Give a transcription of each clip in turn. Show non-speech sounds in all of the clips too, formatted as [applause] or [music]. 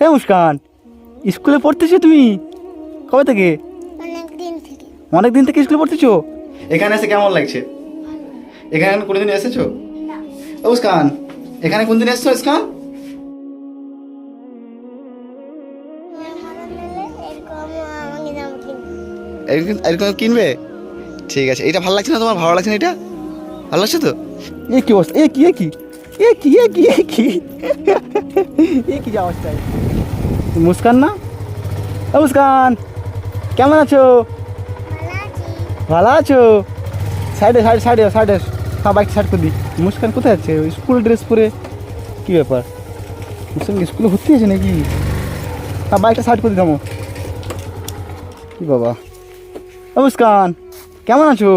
হ্যাঁ মুস্কান স্কুলে পড়তেছো তুমি? কবে থেকে? অনেক দিন থেকে। অনেক দিন থেকে স্কুলে পড়তেছো? এখানে এসে কেমন লাগছে? এখানে কোনোদিন এসেছ? মুস্কান এখানে কোনদিন এসছো মুস্কান? এরকম কিনবে? ঠিক আছে এটা ভালো লাগছে না তোমার? ভালো লাগছে না এটা? ভালো লাগছে তো? এ কি অবস্থা? এ কি এ কি? এ কি এ কি এ কি এ কি অবস্থা মুস্কান না? ও মুস্কান, কেমন আছো? ভালো আছো। সাইডে, সাইড, সাইডে সাইডে। হ্যাঁ বাইক সাইড করে দিই। মুস্কান কোথায় আছে? স্কুল ড্রেস পরে? কী ব্যাপার? মুস্কান স্কুলে ভর্তি আছে নাকি? হ্যাঁ বাইকটা সাইড করে দিতাম কি বাবা। ও মুস্কান, কেমন আছো?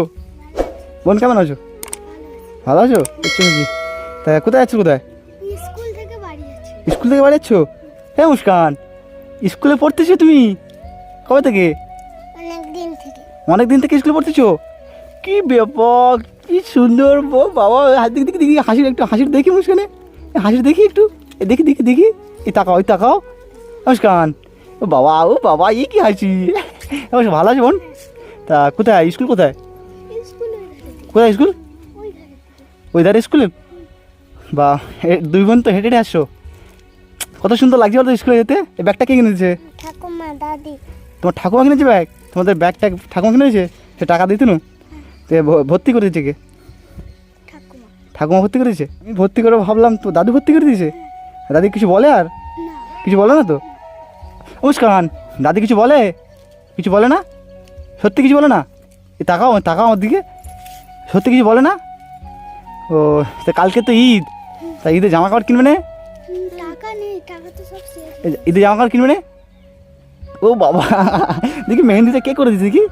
বোন, কেমন আছো? ভালো আছো? নাকি? তা কোথায় আছো কোথায়? স্কুল থেকে বাড়ি যাচ্ছি। স্কুল থেকে বাড়ি যাচ্ছো? হ্যাঁ মুস্কান। স্কুলে পড়তেছো তুমি? কবে থেকে? অনেক দিন থেকে। অনেক দিন থেকে স্কুলে পড়তেছো? কি ব্যাপক কি সুন্দর বো বাবা দেখি দেখি দেখি হাসির একটু হাসির দেখি মুস্কানে। এ হাসির দেখি একটু। এ দেখি দেখি দেখি। এই তাকাও ওই তাকাও। মুস্কান। ও বাবা ও বাবা এই কি হাসি। অবশ্য ভালো আছে বোন? তা কোথায়? স্কুল কোথায়? কোথায় স্কুল? ওই ওই ধারে স্কুলে? বা দুই বোন তো হেঁটে হেঁটে আসছো। কত সুন্দর লাগছে বলতো স্কুলে যেতে। এই ব্যাগটা কে কিনেছে? ঠাকুমা দাদি। তোমার ঠাকুমা কিনেছে ব্যাগ তোমাদের ব্যাগটা ঠাকুমা কিনেছে? সে টাকা দিত না তো ভর্তি করে দিয়েছে কে? ঠাকুমা। ঠাকুমা ভর্তি করেছে আমি ভর্তি করে ভাবলাম তো দাদু ভর্তি করে দিয়েছে? দাদি কিছু বলে আর? কিছু বলে না তো? মুস্কান দাদি কিছু বলে? কিছু বলে না? সত্যি কিছু বলে না? এ তাকাও তাকাও আমার দিকে। সত্যি কিছু বলে না? ও তা কালকে তো ঈদ। তা ঈদে জামা কাপড় কিনবে না? ঈদে জামা কাপড় কিনবে না? ও বাবা দেখি মেহেন্দিটা কে করে দিয়েছে দেখি।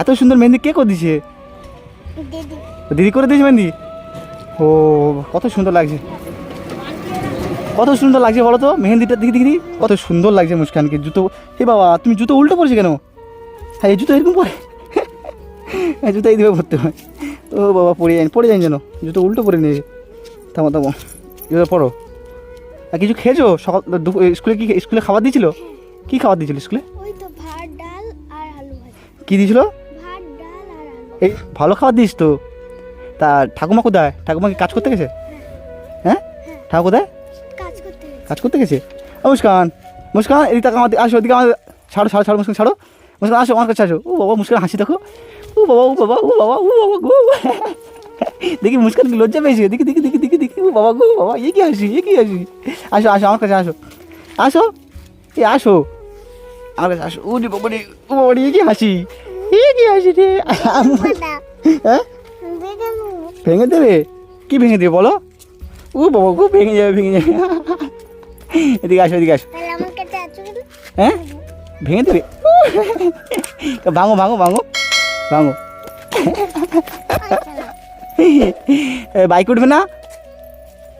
এত সুন্দর মেহেন্দি কে করে দিয়েছে দিদি। করে দিয়েছে মেহেন্দি? ও কত সুন্দর লাগছে। কত সুন্দর লাগছে বলো তো মেহেন্দিটা দেখি দেখি। কত সুন্দর লাগছে মুস্কানকে জুতো। হে বাবা তুমি জুতো উল্টো পড়েছো কেন? হ্যাঁ এই জুতো এরকম পরে। হ্যাঁ জুতো এইদিকে পরতে হয়। ও বাবা পড়ে যান পড়ে যান যেন। জুতো উল্টো পরে নিয়েছে থামো থামো। জুতো পড়ো। আর কিছু খেয়েছো? সকাল স্কুলে কি স্কুলে খাবার দিয়েছিল? কি খাবার দিয়েছিল স্কুলে? ওই তো ভাত ডাল আর আলু ভাজা। কি দিয়েছিল? ভাত ডাল আর আলু এই ভালো খাবার দিস তো। তা ঠাকুমা কোথায়? ঠাকুমা কি কাজ করতে গেছে? হ্যাঁ? ঠাকুমা কোথায়? কাজ করতে গেছে। কাজ করতে গেছে? মুস্কান মুস্কান এদিকে তাকা আমাদের আসো ওদিকে আমাদের ছাড়ো ছাড়ো ছাড়ো মুস্কান ছাড়ো। মুস্কান আসো আমার কাছে আসো। ও বাবা মুস্কান হাসি দেখো। ও বাবা ও বাবা ও বাবা ও বাবা ও গো দেখি মুস্কান কি লজ্জা পেয়েছে? দেখি দেখি দেখি দেখি দেখি। ও বাবা গো বাবা এ কি হাসি এ কি হাসি আসো আসো আমার কাছে আসো। আসো? এ আসো। আমার কাছে আসো। রে বাবা ও বাবা এ কি হাসি এ কি হাসি রে হ্যাঁ? ভেঙে দেবে? কি ভেঙে দেবে বলো? ও বাবা গো ভেঙে যাবে ভেঙে যাবে। এদিকে আসো এদিকে আসো। হ্যাঁ? ভেঙে দেবে? ভাঙো ভাঙো ভাঙো ভাঙো। এ, [laughs] বাইক উঠবে না?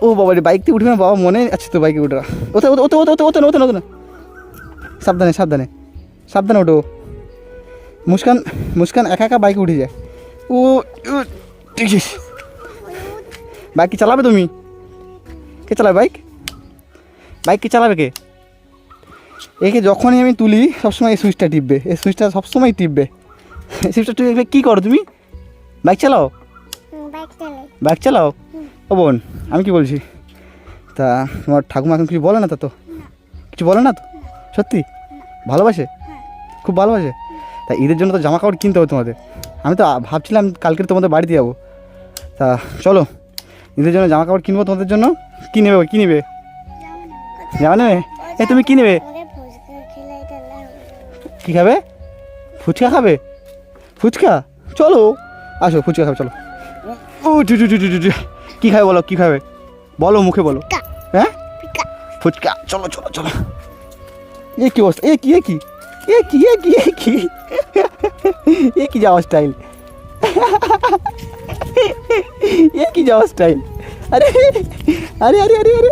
ও বাবা রে, বাইক উঠবে না? বাবা, মনে আছে তো বাইকে উঠবে ওতে ওতে ওতে ওতে ওতে ওতে ওতে না সাবধানে সাবধানে সাবধানে ওঠো। মুস্কান মুস্কান একা একা বাইকে উঠে যায়। ও আছে বাইক কি চালাবে তুমি? কে চালাবে বাইক? বাইক কি চালাবে কে? একে যখনই আমি তুলি, সবসময় এই সুইচটা টিপবে। এই সুইচটা সবসময় টিপবে। সুইচটা টিপবে কী করো তুমি? বাইক চালাও? বাইক চালাও? ও বোন আমি কি বলছি? তা তোমার ঠাকুমা এখন কিছু বলে না তা তো? কিছু বলে না তো? সত্যি? ভালোবাসে? খুব ভালোবাসে? তা ঈদের জন্য তো জামা কাপড় কিনতে হবে তোমাদের। আমি তো ভাবছিলাম কালকে তোমাদের বাড়িতে যাব। তা চলো ঈদের জন্য জামা কাপড় কিনবো তোমাদের জন্য? কী নেবে কী নেবে? জামা নেবে? এ তুমি কী নেবে? কী খাবে? ফুচকা খাবে? ফুচকা? চলো আসো ফুচকা খাবে চলো। ও টু টু টু টু টু টু। কী খাবে বলো কী খাবে? বলো মুখে বলো। হ্যাঁ? ফুচকা। চলো চলো চলো। এ কি অবস্থা? এ কি এ কি? এ কি এ কি এ কি? এ কি যাওয়া স্টাইল এ কি যাওয়া স্টাইল আরে আরে আরে আরে আরে।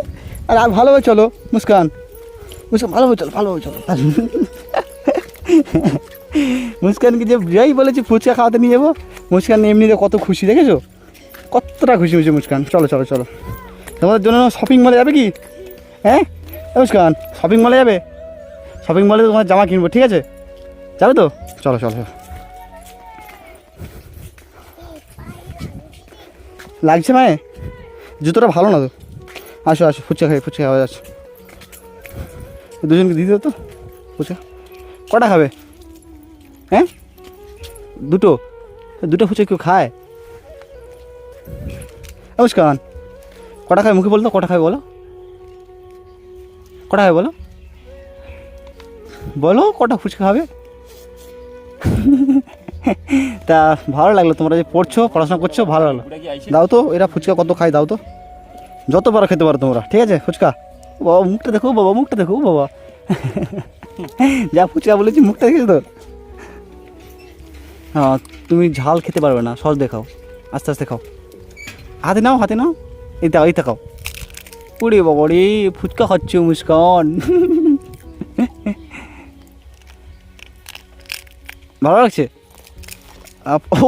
আরে আর ভালোভাবে চলো মুস্কান। মুস্কান ভালোভাবে চলো ভালোভাবে চলো। মুস্কানকে যে যাই বলেছি ফুচকা খাওয়াতে নিয়ে যাব। মুস্কান এমনিতে কত খুশি দেখেছ? কতটা খুশি হয়েছে মুস্কান চলো চলো চলো। তোমাদের জন্য শপিং মলে যাবে কি? হ্যাঁ? মুস্কান শপিং মলে যাবে? শপিং মলে তোমার জামা কিনবো, ঠিক আছে? যাবে তো? চলো চলো চলো। লাগছে মায়ে? জুতোটা ভালো না তো? আসো আসো, ফুচকা খাই, ফুচকা খাওয়া যাচ্ছে। দুজনকে দিতে তো, ফুচকা। কটা খাবে? হ্যাঁ? দুটো? দুটো ফুচকা কেউ খায়? এ মুস্কান কটা খাবে মুখে বলতো কটা খাবে বলো? কটা খাবে বলো? বলো কটা ফুচকা খাবে? তা ভালো লাগল তোমরা যে পড়ছো পড়াশোনা করছ ভালো লাগল। দাও তো এরা ফুচকা কত খায় দাও তো। যত পারো খেতে পারো তোমরা ঠিক আছে ফুচকা? বাবা মুখটা দেখো বাবা মুখটা দেখো বাবা। যা ফুচকা বলেছি মুখটা দেখেছ তো? হ্যাঁ তুমি ঝাল খেতে পারবে না সস দেখাও আস্তে আস্তে খাও। হাতে নাও হাতে নাও। এই দাও এই খাও উড়ে বাবা ফুচকা খাচ্ছ মুস্কান। ভালো লাগছে?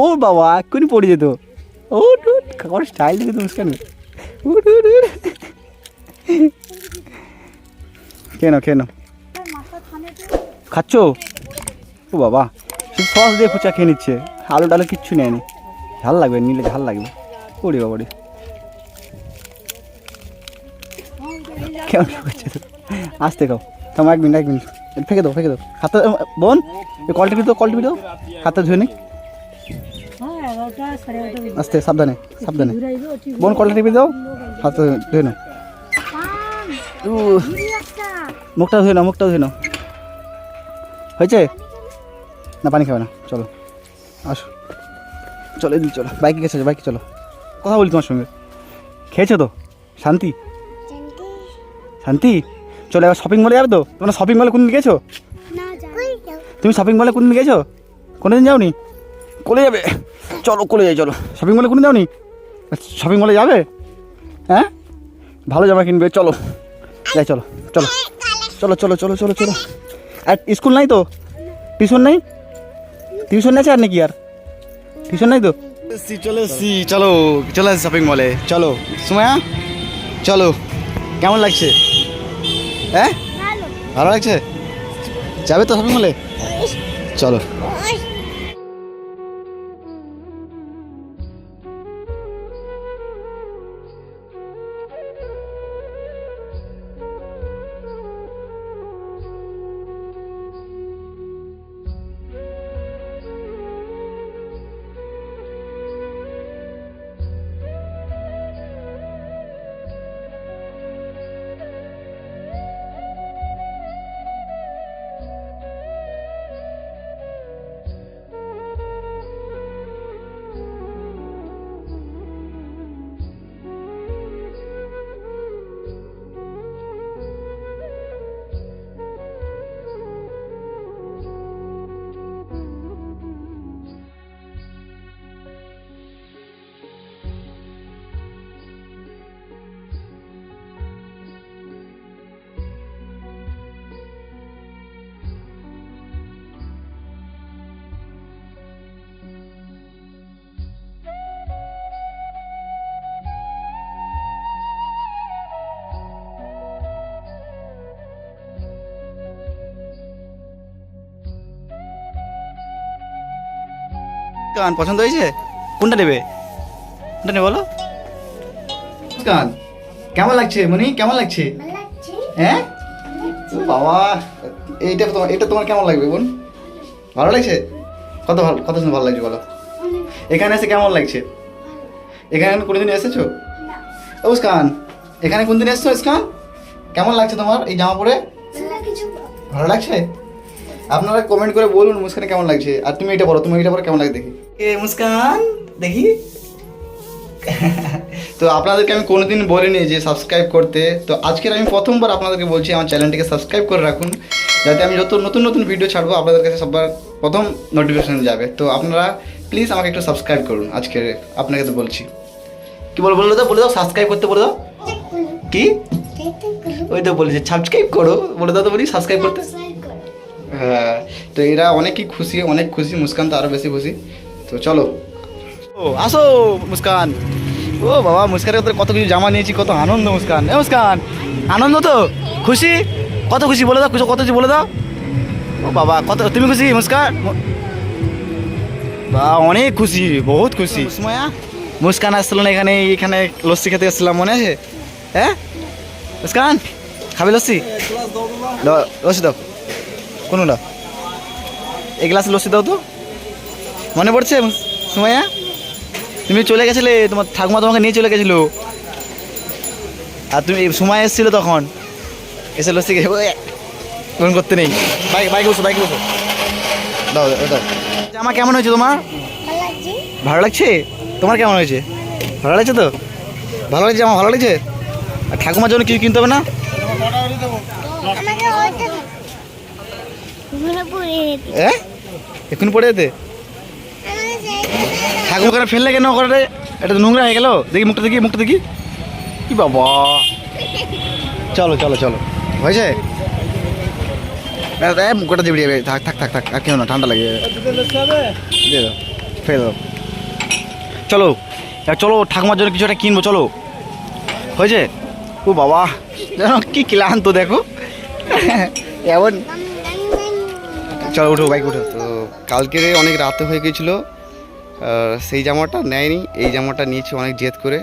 ও বাবা, এক্ষুনি পড়ে যেত। ও খাওয়ার স্টাইল দেখে তো মুস্কান। কেন কেন খাচ্ছ? ও বাবা সস দিয়ে ফুচকা খেয়ে নিচ্ছে। আলু ডালু কিচ্ছু নেয়নি। ঝাল লাগবে, নিলে ঝাল লাগবে। ওরে বাবা রে। কেমন করছে? আসতে খাও থামো, এক মিনিট এক মিনিট। ফেঁকে দাও ফেঁকে দাও। হাতে বোন এই কলটি দাও কলটি দাও। হাতে ধুয়ে নি। আস্তে, সাবধানে সাবধানে। বোন, কলটা টিপে দাও। হাতে ধুয়ে নাও। মুখটা ধুয়ে নাও, মুখটা ধুয়ে নাও। হয়েছে? না, পানি খাবে না। চলো। আসো। চলো চলো। বাইকে গেছে, বাইকে চলো। কথা বলি তোমার সঙ্গে। খেয়েছো তো? শান্তি? শান্তি? চলো এবার শপিং মলে যাবে তো? তোমরা শপিং মলে কোনদিন গেছো? তুমি শপিং মলে কোনদিন গেছো? কোনোদিন যাওনি? কোলে যাবে। চলো কোলে যাই চলো। শপিং মলে কোনদিন যাওনি? শপিং মলে যাবে? হ্যাঁ? ভালো জামা কিনবে চলো। যাই চলো চলো। চলো চলো চলো চলো চলো। আর স্কুল নাই তো? টিউশন নাই? টিউশন আছে আর নাকি আর? টিউশন নাই তো? চলে এসছি চলো চলে আসছি শপিং মলে চলো। সুমায়া চলো। কেমন লাগছে? হ্যাঁ? ভালো। লাগছে? যাবে তো শপিং মলে চলো। গান পছন্দ হয়েছে? কোনটা নেবে? কোনটা নেবে বলো? গান। কেমন লাগছে মনি? কেমন লাগছে? হ্যাঁ? বাবা, এইটা তোমার, এটা তোমার কেমন লাগবে বোন? ভালো লাগছে? কত ভালো, কত সুন্দর ভালো লাগছে বলো। এখানে এসে কেমন লাগছে? এখানে কোনোদিন এসেছ? ও মুস্কান এখানে কোনদিন এসছো মুস্কান কেমন লাগছে তোমার এই জামা পরে? ভালো লাগছে? আপনারা কমেন্ট করে বলুন মুস্কানে কেমন লাগছে। আর তুমি এটা পড়ো তুমি এটা পড়ো কেমন লাগে দেখি। এ মুস্কান? দেখি। [laughs] তো আপনাদেরকে আমি কোনোদিন বলিনি যে সাবস্ক্রাইব করতে। তো আজকের আমি প্রথমবার আপনাদেরকে বলছি আমার চ্যানেলটিকে সাবস্ক্রাইব করে রাখুন। যাতে আমি যত নতুন নতুন ভিডিও ছাড়বো আপনাদের কাছে সবার প্রথম নোটিফিকেশন যাবে। তো আপনারা প্লিজ আমাকে একটু সাবস্ক্রাইব করুন আজকে আপনাকে তো বলছি। কি বল বলে দাও বলে দাও সাবস্ক্রাইব করতে বলে দাও। কি? ওই তো বলেছে সাবস্ক্রাইব করো বলে দাও তো বলি সাবস্ক্রাইব করতে। হ্যাঁ তো এরা অনেকই খুশি অনেক খুশি মুস্কান তো আরও বেশি খুশি। তো চলো। ও আসো মুস্কান। ও বাবা মুস্কানের তোর কত কিছু জামা নিয়েছি কত আনন্দ মুস্কান। এ মুস্কান আনন্দ তো? খুশি? কত খুশি বলে দাও কিছু কত কিছু বলে দাও। ও বাবা কত তুমি খুশি মুস্কান? বা অনেক খুশি বহুত খুশি। সুমায়া মুস্কান আসছিল না এখানে এখানে লস্যি খেতে এসেছিলাম মনে আছে? হ্যাঁ? মুস্কান খাবে লস্যি? দাও লস্যি দাও। কোনটা? এক গ্লাস লস্যি দাও তো। মনে পড়ছে? সুমাইয়া? তুমি চলে গেছিলে তোমার ঠাকুমা তোমাকে নিয়ে চলে গেছিল। আর তুমি সময় এসেছিল তখন। এসে লস্যি ফোন করতে নেই। বাইক বাইক বসো বাইক বসো। দাও দাও, জামা কেমন হয়েছে তোমার? ভালো লাগছে? ভালো লাগছে তোমার কেমন হয়েছে? ভালো লাগছে তো? ভালো লাগছে আমার ভালো লাগছে? আর ঠাকুমার জন্য কিছু কিনতে হবে না আমাকে ওইটা দাও। ঘুরে পড়ে যেতে। হ্যাঁ এখন পড়ে যেতে। ঠাকুমা ওখানে ফেললে কেন করে এটা নোংরা হয়ে গেল। দেখি মুখটা দেখি মুখটা দেখি। কি বাবা? চলো চলো চলো। হয়েছে? মুখটা দিয়ে যাবে থাক থাক থাক থাক। আর কেউ না, ঠান্ডা লাগে। দিয়ে দাও, ফেলে দাও। চলো চলো, ঠাকুমার জন্য কিছু একটা কিনবো, চলো। হয়েছে? ও বাবা, যেন কি ক্লান্ত, দেখো। এমন চলো, উঠো, বাইক উঠো। তো কালকে অনেক রাতে হয়ে গেছিল সেই জামাটা নেয়নি, এই জামাটা নিয়েছি অনেক জেদ করে।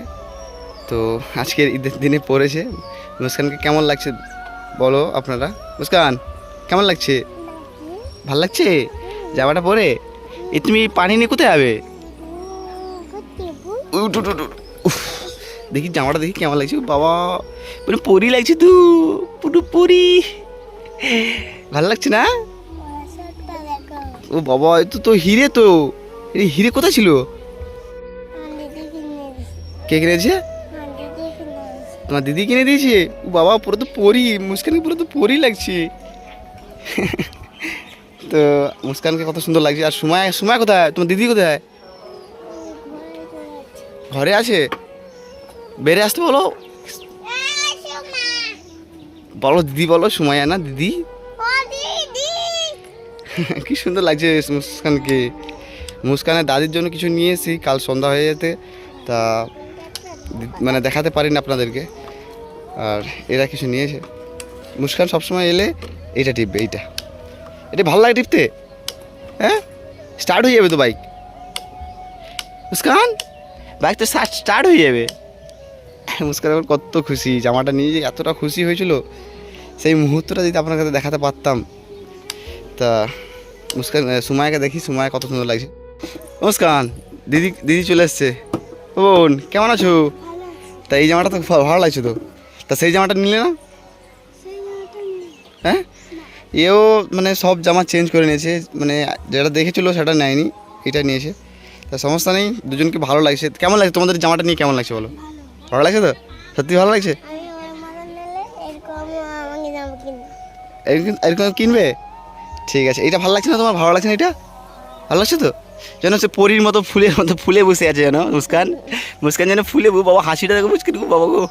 তো আজকের ঈদের দিনে পড়েছে মুস্কানকে কেমন লাগছে বলো আপনারা? মুস্কান, কেমন লাগছে? ভালো লাগছে? জামাটা পরে? এ তুমি পানি নিয়ে কোথায় যাবে? দেখি জামাটা দেখি কেমন লাগছে। বাবা মানে পরি লাগছে তো, পুরো পরি। ভালো লাগছে না। ও বাবা, এ তো হিরে তো এই হিরে কোথায় ছিল। কে কিনেছে। তোমার দিদি কিনে দিয়েছে ও বাবা, পুরো তো পরি মুস্কানকে পুরো তো পরি লাগছে তো মুস্কানকে কত সুন্দর লাগছে আর সময় সময় কোথায় তোমার দিদি কোথায়। ঘরে আছে বেড়ে আসতে বলো বলো দিদি, বলো সময় না দিদি। [laughs] কি সুন্দর লাগছে মুস্কানকে। মুস্কানের দাদির জন্য কিছু নিয়ে এসেছি কাল সন্ধ্যা হয়ে যেতে। তা মানে দেখাতে পারি না আপনাদেরকে। আর এরা কিছু নিয়েছে। মুস্কান সবসময় এলে এইটা টিপবে, এইটা। এটা ভালো লাগে টিপতে? হ্যাঁ? স্টার্ট হয়ে যাবে তো বাইক মুস্কান? বাইক তো স্টার্ট হয়ে যাবে। [laughs] মুস্কান কত খুশি, জামাটা নিয়ে যে এতটা খুশি হয়েছিল। সেই মুহূর্তটা যদি আপনার কাছে দেখাতে পারতাম। তা মুস্কান সুমায়াকে দেখি সুমায়া কত সুন্দর লাগছে। মুস্কান দিদি দিদি চলে এসছে। বোন কেমন আছো? তা এই জামাটা তো ভালো লাগছে তো। তা সেই জামাটা নিলে না। হ্যাঁ? এও মানে সব জামা চেঞ্জ করে নিয়েছে মানে যেটা দেখেছিল সেটা নেয়নি এটা নিয়েছে। তা সমস্যা নেই দুজনকে ভালো লাগছে। কেমন লাগছে? তোমাদের জামাটা নিয়ে কেমন লাগছে বলো? ভালো। লাগছে তো? সত্যি ভালো লাগছে? এরকম কিনবে। ঠিক আছে। এটা ভালো লাগছে না তোমার? ভালো লাগছে না এটা ভালো লাগছে তো? যেন সে পরীর মতো ফুলের মতো ফুলে বসে আছে যেন মুস্কান। মুস্কান যেন ফুলে বাবা হাসিটা দেখো মুস্কিন গো বাবা গো।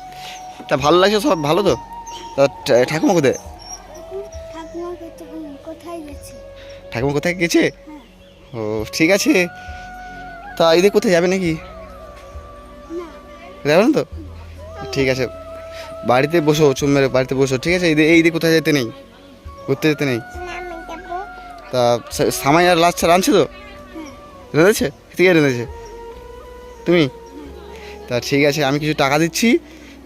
তা ভালো লাগছে সব? ভালো তো? ঠাকুমা কোথায়? ঠাকুমা কোথায়- গেছে? গেছে? ও ঠিক আছে। তা এদের কোথায় যাবে নাকি? যাবে না তো? ঠিক আছে। বাড়িতে বসো চুম মেরে বাড়িতে বসো ঠিক আছে? এই দিকে- কোথায় যেতে নেই? ঘুরতে যেতে নেই? তা সামাই আর লাচ্ছা রাঁধছে তো রেঁধেছে? কে রেঁধেছে? তুমি? তা ঠিক আছে, আমি কিছু টাকা দিচ্ছি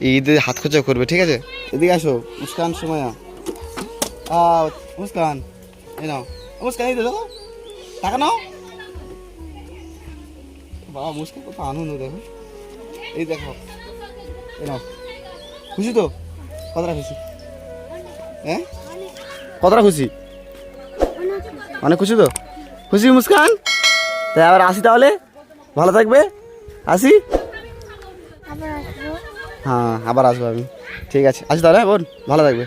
এই ঈদে হাত খরচা করবে, ঠিক আছে? এদিকে আসো, মুস্কান সময়া মুস্কান, এই নাও। মুস্কান, এই দেখো, টাকা নাও। বাবা, মুস্কান কত আনন্দ, দেখো। এই দেখো, এই নাও। খুশি তো? কতটা খুশি? হ্যাঁ? কতটা খুশি? অনেক খুশি তো? খুশি মুস্কান? তাই আবার আসি তাহলে? ভালো থাকবে? আসি? হ্যাঁ আবার আসব আমি। ঠিক আছে। আসি তাহলে হ্যাঁ, বোন ভালো থাকবে।